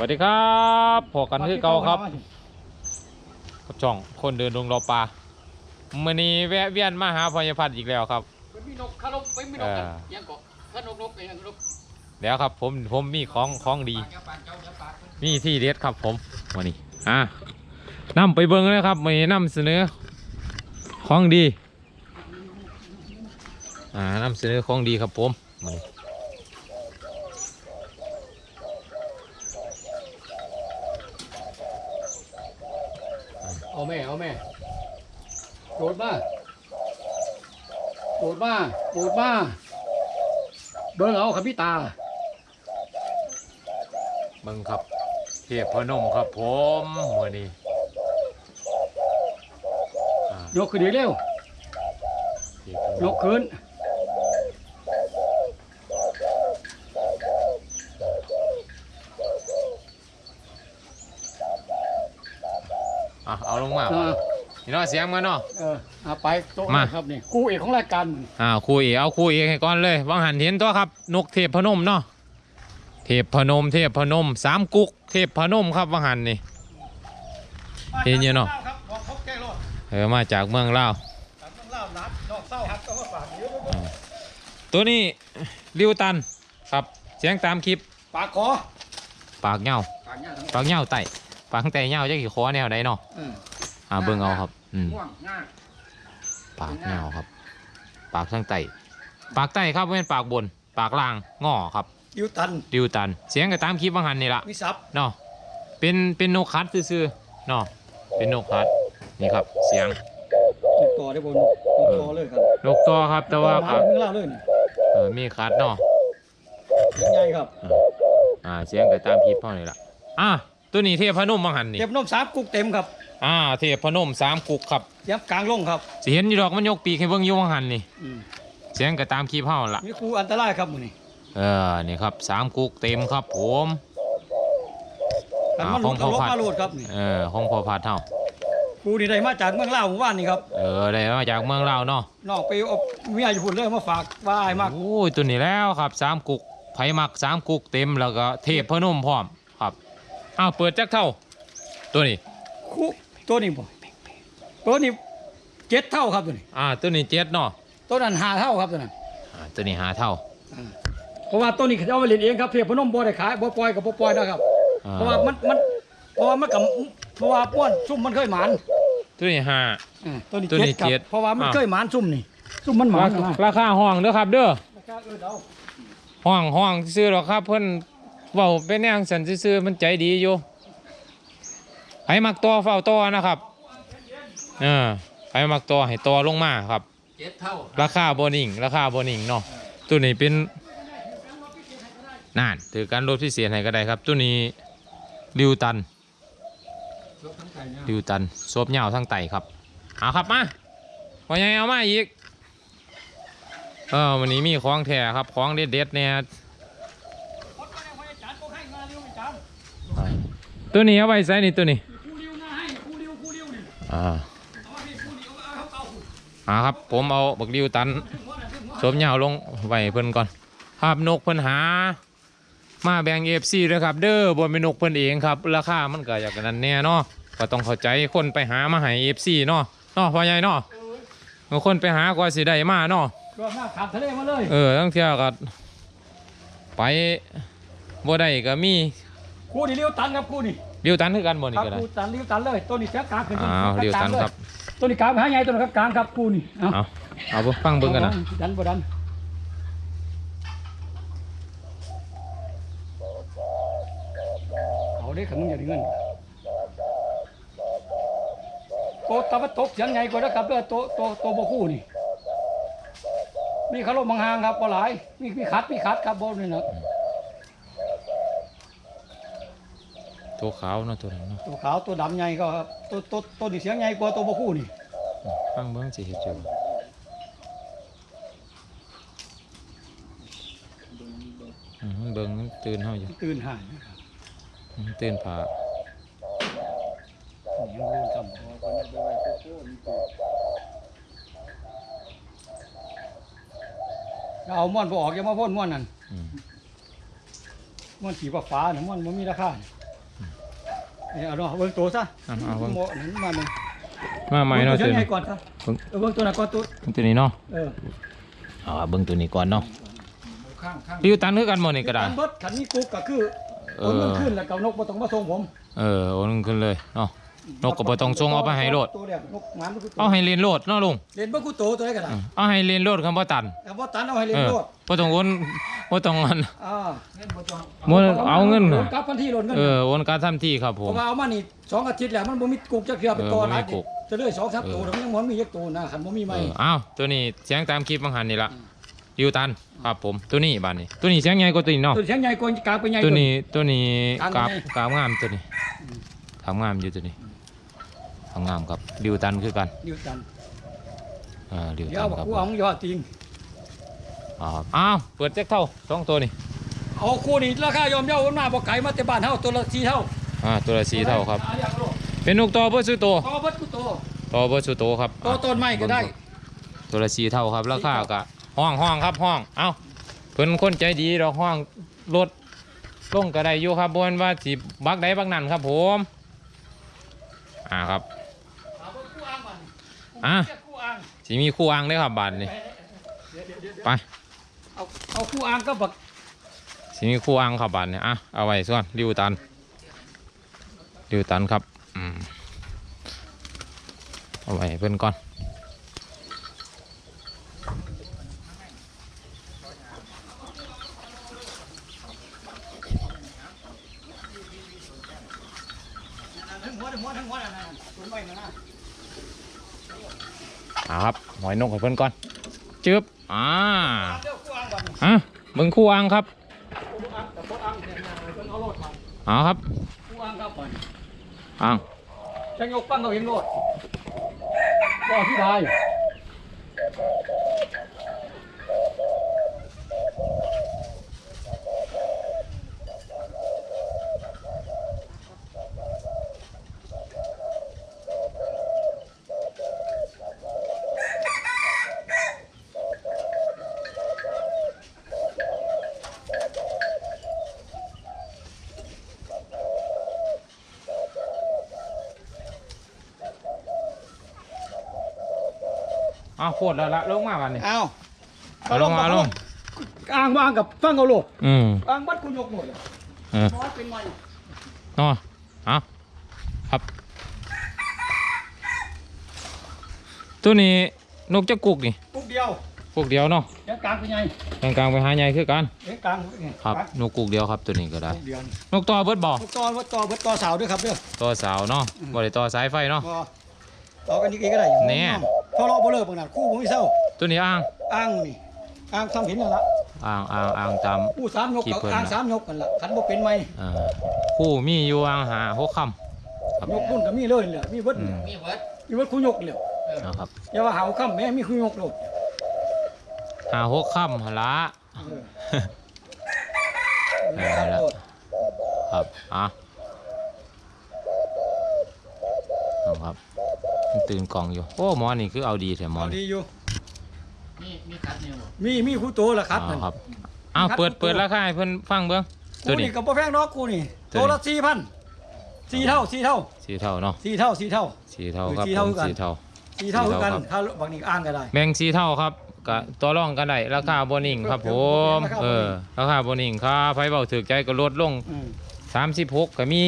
วัสดีครับพอกันคือเก่าครับกับช่องคนเดินดงรอปลามื่อนี้แวะเวียนมาหาพญพัฒน์อีกแล้วครับมันมีนกขนกไม่มีนกกันยังเกาะขนกนกยังนกแล้วครับผมผมมีของของดี มีที่เด็ดครับผมวันนี้อะนำไปเบิ้งเลยครับวันนี้นำเสนอของดี อ่านำเสนอของดีครับผมวันนี้เอาแม่เอาแม่ โดดมาโดดมาโดดมาเบิ่งเอาครับพี่ตาเบิ้งครับเทพพนมครับผมวันนี้อ่ายกขึ้นอีกเร็วเทพพนยมกขึ้น อะเอาลงมา เออ นี่เนาะเสียงมันเนาะ เออเอาไปโต๊ะมา ครับนี่คู่เอกของรายการอ่าครูเอเอาครูเอให้ก่อนเลยวังหันเห็นตัวครับ นกเทพพนมเนาะเทพพนม เทพพนมสามกุก เทพพนมครับวังหันนี่ เห็นอยู่เนาะ ครับบอกเขาแก้รอดเออมาจากเมืองลาวตัดต้องเล่านัดนอกเศร้าครับต้องมาฝากเยอะตัวนี้ริวตันครับเสียงตามคลิปปากคอปากเหงาปากเนี่ยทั้งปากเหงาไต่ปากแต่เหงาจะกี่คอแนวใดเนาะเออ อ่าเบิ่งเอาครับ อืม ง่วงง่าปากเหงาครับ ปากทั้งไต่ปากไต่ครับไม่เป็นปากบน ปากล่างงอครับ ยิวตันริวตัน เสียงก็ตามคลิปวังหันนี่ละวิสับเนาะเป็นเป็นนกคัดซื่อๆเนาะเป็นนกคัดนี่ครับ เสียงนกต่อได้บนนกต่อเลยครับนกตัวครับ แต่ว่าหางเพิ่งเล่าเลยนี่เออมีคัดเนาะยังไงครับอ่าเสียงก็ตามคลิปเท่านี้ละอะตัวนี้เทพนมบังหันนี่เก็บนมสามกุ๊กเต็มครับ อ่าเทพนมสามกุกครับยับกลางลงครับสิเห็นอยู่ดอกมันยกปีกให้เบิ่งอยู่บังหันนี่อืมเสียงก็ตามคลิปเฮาละมีครูอันตรายครับมื้อนี้เออนี่ครับสามกุกเต็มครับผมอันอ่ามันหขลุองดพ่เอาอลบพัดมาโหลดครับนี่เออของพ่อพัดเฮาครูนี่ได้มาจากเมืองลาวหมู่บ้านนี่ครับเออได้มาจากเมืองลาวเนาะน้องไปเอาเมียอยู่พุ่นเลยมาฝากว่าอ้ายมากโอ้ยตัวนี้แล้วครับสามกุกไผมักสามกุกเต็มแล้วก็เทพนมพร้อมครับอ้าวเปิดจักเท่า ตัวนี้ครู ตัวนี้บ่ตัวนี้เจ็ดเท่าครับตัวนี้ อ่า ตัวนี้เจ็ดเนาะตัวนั้นห้าเท่าครับตัวนั้นอ่าตัวนี้หาเท่าเพราะว่าตัวนี้เขาจะเอาไปเล่นเองครับเพียพนมบ่ได้ขายบ่ปล่อยกับบ่ปล่อยนะครับอ่เพราะว่ามันมันเพราะว่ามันกับเพราะว่าป้วนซุ่มมันเคยหมานตัวนี้ห้าอ่าตัวนี้ตัวนี้เจ็ดครับเจ็ดเพราะว่ามันอ้าวเคยหมานซุ่มนี่ซุ่มมันหมานนะราคาห้องเด้อครับ เด้อราคาเออเดาห้องห้องซื้อหรอกครับเพิ่นเว้าเป็นแนวสันซื้อๆมันใจดีอยู่ ให้มักตัวเฝ้าตัวนะครับเออให้มักตัวให้ตัวลงมาครับ เจ็ดเท่าราคาโบนิ่งราคาโบนิ่งเนาะตัวนี้เป็นน่านถือการลดพิเศษให้ก็ได้ครับ ตัวนี้ริวตันยกทั้งไก่เนี่ยริวตันซบเหยาวทั้งไตครับเอาครับมาว่าไงเอามาอีกเออวันนี้มีของแท้ครับของเด็ดๆเนี่ยตัวนี้เอาไว้ใส่นี่ตัวนี้ อ่าเอามาพี่คู่ริ้วเอาเอาเอาอ่าครับผมเอาบักริวตันซบเหยาวลงไว้ให้เพิ่นก่อนภาพนกเพิ่นหา มาแบ่งเอฟซีด้วยครับ เด้อบนเป็นนกเพิ่นเองครับ ราคามันก็อยากนั้นแน่เนาะก็ต้องเข้าใจคนไปหามาให้เอฟซีเนาะเนาะพ่อใหญ่เนาะบางคนไปหากว่าสิได้มาเนาะรอบหน้าขับทะเลมาเลยเออตั้งเที่ยวก็ไปบ่ได้ก็มีคู่นี่ริ้วตันครับคู่นี่ เดียวตันคือกันบ่นี่ครับก็ได้คู่ตันริ้วตันเลยตัวนี้เสียกลางขึ้นอ้าวเดียวตันครับ ตัวนี้กลางไปหาใหญ่ตัวนี้ครับกลางครับคู่นี่เอาเอาเอาเบิ่งฟังเบิ่งกันนะดันบ่ดันเอาได้ขันมึงอย่าได้เงินโตตะวันตกเสียงไงก็แล้วครับเด้อโตโตโตบ่คู่นี่มีขลุ่มบางหางครับบ่หลายมีมีขัดมีขัดครับบ่นี่นะ ตัวขาวเนาะตัวนั้นเนาะตัวขาวตัวดำใหญ่ก็ครับตัวตัวตัวนี่เสียงใหญ่กว่าตัวบ่คู่นี่ฟังเบิ่งสิเฮ็ดจังอืมเบิ่งมันตื่นเฮาอยู่ตื่นห่านนะครับอืมตื่นผายังเรื่องซ้ำเอาม่วนบ่ออกอย่ามาพ่นม่วนนั่นอืมม่วนสีฟ้าๆน่ะม่วนบ่มีราคาเอาเนาะเบิ่งตัวซะอะเอาเบิ่งโมนั้นมาเนี่ยมาใหม่เนาะเบิ่ตัวงตัวใหญ่นี้ก่อนซะเบิ่ง เออเบิ่งตัวไหนก่อนตัวตัวนี้เนาะเออเอาเบิ่งตัวนี้ก่อนเนาะข้างข้างริวตันคือกันหมดนี่ก็ได้การเบิดขันนี้กุ๊กก็คือเอโอนอเงินขึ้นแล้วเกานกบ่ต้องมาส่งผมเออโอนขึ้นเลยเนาะนกก็บ่ต้องส่งเอาไปให้โลดตัวเดียวนกหมันบ่คือตัวเอาให้เรียนโลดเนาะลุงเล่นบ่กูโตตัวไหนก็ได้เออเอาให้เรียนโลดคำว่าตัน แต่บ่ตันเอาให้เล่นเออโลด บ่ต้องโอนบ่ต้องอันอ่าบ่เอาเงินโอนกลับพันที่โอนเงินเออโอนการทำที่ครับผเพม ราะว่าเอามานี่สองอาทิตย์แล้วมันบ่มีกุ๊กจักเทื่อเป็นเออตัวบ่มีหลายกุ๊กจะเลยสองสามตัวเออแล้วมันยังบ่มีเยกตัวนะคันบ่มีเอใหม่ออ้าวตัวนี้เสียงตามคลิปบางหันนี่ละริวตันครับผมตัวนี้บานนี้ตัวนี้เสียงใหญ่กว่าตัวนี้เนาะตัวเสียงใหญ่กว่ากลางเป็นใหญ่ ตัวนี้ตัวนี้กกราราบบ กราบงามตัวนี้กราบงามอยู่ตัวนี้กราบงามครับริวตันคือกันนิ้วตันอ่าริวเดี๋ยตัวนบอกครับกูเอาของยอดจริงอ๋อครับ อ้าวเปิดแจ็คเท่าสองตัวนี่เอาคู่นี้ราคายอมเยาว์มาบ่ไก่มาแต่บ้านเฮาตัวละ4เท่าอ่าตัวละสีเท่าครับออยากรู้เป็นนกต่อเพื่อซื้อตัวต่อเบิดกูโตต่อเพื่อซื้อตัวครับต่อต้นไม้ก็ได้ ตัวละสีเท่าครับราคาสี่เท่ากะห้องห้องครับห้องเอ้าเพิ่นคนใจดีดอกห้องรถลงก็ได้อยู่ครับบนว่าสิบักใดบักนั่นครับผมอ่าครับเอาเบิดคู่อ่างมันอะเรียกคู่อ่างสิมีคู่อังได้อครับบาทนี่เดี๋ยวเดี๋ยวเดี๋ยวไป เอาคู่อ่างก็บักสิมีคู่อังครับบาทนี่ยอะเอาไว้ส่วนริวตันริวตันครับอืมเอาไว้เพิ่อนก่อนทั้งหัวทั้งหัวทั้งหัวนั่นน่ะต้นไม้นั่นน่ะเอาครับหอยนกให้เพิ่อนก่อนจึ๊บอ่า อาเดี๋ยวคู่อ่างบัดนี้อะเบิ่งคู่อังครับคู่อ่างแต่บ่อ่างเนี่ยนะเพิ่นเอาโลดมาเอาครับคู่อ่างครับบัดนี้อังจังยกปั้งเขาเห็นโลดบ่ที่ไเอาโคตรแล้วละลงมาวันนี้เอาเอาลงมาเอาลงอ่างวางกับฟังเอาโลดอืมอ่างบัดกูยกหมดเลยเออน้อยเป็นไงเนาะเอาครับ ตัวนี้นกจะกุกนี่ปุ๊บเดียวกุกเดียวเนาะเดี๋ยวกลางเป็นไงกลางกลางๆไปหาใหญ่คือกันเดี๋ยวกลางเป็นไงครับนกกุกเดียวครับตัวนี้ก็ได้ปุ๊บเดียวนกต่อเบิดบ่พวกต่อพวกต่อพวกต่อสาวด้วยครับเด้อต่อสาวเนาะบ่ได้ต่อสายไฟเนาะก็ต่อกันอีกก็ได้แน่เพราะเราบ่เลิกบางนั้นคู่บ่มีเศร้าตัวนี้อ่างอ้างนี่อ้างทำเห็นนั่นละอ่างอ่างอ่างตามคู่สามยกขี้กับเพิ่นอ้างน่ะสามยกกันละคันบ่เป็นไหมอ่าคู่มีอยู่อ่างหาหกคำครับยกรุ่นก็มีเลยเหลือมีเบิดอืมมีเบิดมีเบิดคู่ยกเหลือนะครับอย่าว่าหาวค่ำแม่มีคู่ยกโลดหาหกคำหนละเออเออนั่นแหละครับอะเอาครับ มันตื่นกล่องอยู่ โอ้หมอนี่คือเอาดีแถมหมอเอานี่ดีอยู่ มีมีคัดเนี่ยบ่มีมีคู่โตละครับเอานั่น ครับอ้าวเปิดเปิดราคาให้เพิ่นฟังเบิ่งตัวคู่นี้ นี่ก็บ่แพงดอกคู่นี่ตัโตวนี้ ละสี่พันสี่เท่าสี่เท่าสีเท่าเนาะสี่เท่าสี่เท่า สีเท่าครับสีผเท่ามคือกัน สีเท่าสี่เท่าคือกันสี่เท่าครับ ถ้าบางนี่อ้างก็ได้แบ่งสีเท่าครับก็ตัวรองกันได้ราคาบ่นิ่งครับผมราคาบ่นิ่งเออราคาบ่นิ่งครับไผเว้าถูกใจก็ลดลง อืม 36ก็มี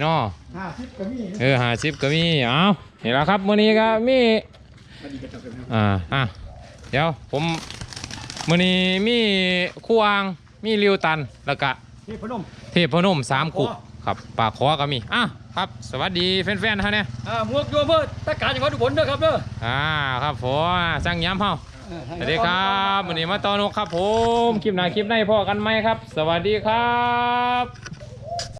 เนาะห้าสิบก็มีเออ50ก็มีเอ้านี่ล่ะครับมื้อนี้ก็มีมันดีกระจับกันนะอ่าอะเดี๋ยวผมมื้อนี้มีคู่อ่างมีริวตันแล้วก็นี่พนมเทพนมสามกุกปากคอครับปากคอก็มีอะครับ สวัสดีแฟนๆฮะเนี่ยอ่าหมวกโยมเพื่อตะการจังหวัดอุบลเด้อครับเด้ออ่าครับผมสั่งย้ำเฮาอ่าสวัสดีครับวันนี้มาตอนนกครับผม คลิปหน้าคลิปในพ่อกันไหมครับ สวัสดีครับ